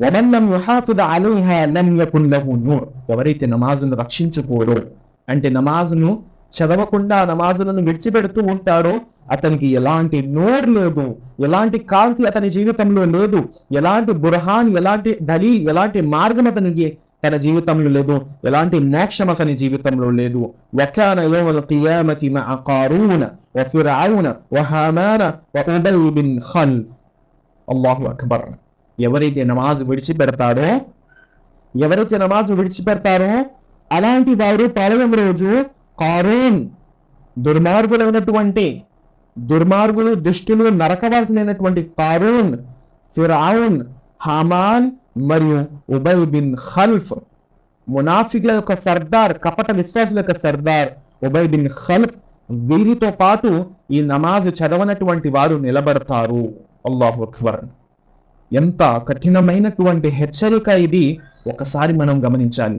వమన్నం యుహాఫిద అలైహా లం యకున్ లహు నూర్ ఎవరైతే నమాజును రక్షించుకోరో అంటే నమాజును చదవకుండా నమాజులను విడిచిపెడుతూ ఉంటాడో అతనికి ఎలాంటి నోరు లేదు ఎలాంటి కాంతి అతని జీవితంలో లేదు ఎలాంటి బుర్హాన్ ఎలాంటి దలి ఎలాంటి మార్గం అతనికి తన జీవితంలో లేదు ఎలాంటి మోక్షం అతని జీవితంలో లేదు. వకాన యౌమల్ కియామతి మఅ కారూన వఫిర్ఔన వహామాన బిన్ ఖల్ఫ్ అల్లాహు అక్బర్ ఎవరైతే నమాజ్ విడిచిపెడతాడో ఎవరైతే నమాజ్ విడిచిపెడతారో అలాంటి వారు పలవం రోజు కారూన్ దుర్మార్గులైనటువంటి దుర్మార్గులు దుష్టులు నరకవాల్సినటువంటి కారూన్ ఫిరౌన్ హామాన్ మరియు ఉబై బిన్ ఖల్ఫ్. మునాఫిక్ల యొక్క సర్దార్ కపట విశ్వాసుల యొక్క సర్దార్ ఉబై బిన్ ఖల్ఫ్ వీరితో పాటు ఈ నమాజ్ చదవనటువంటి వారు నిలబడతారు. అల్లాహు అక్బర్. ఎంత కఠినమైనటువంటి హెచ్చరిక ఇది? ఒకసారి మనం గమనించాలి.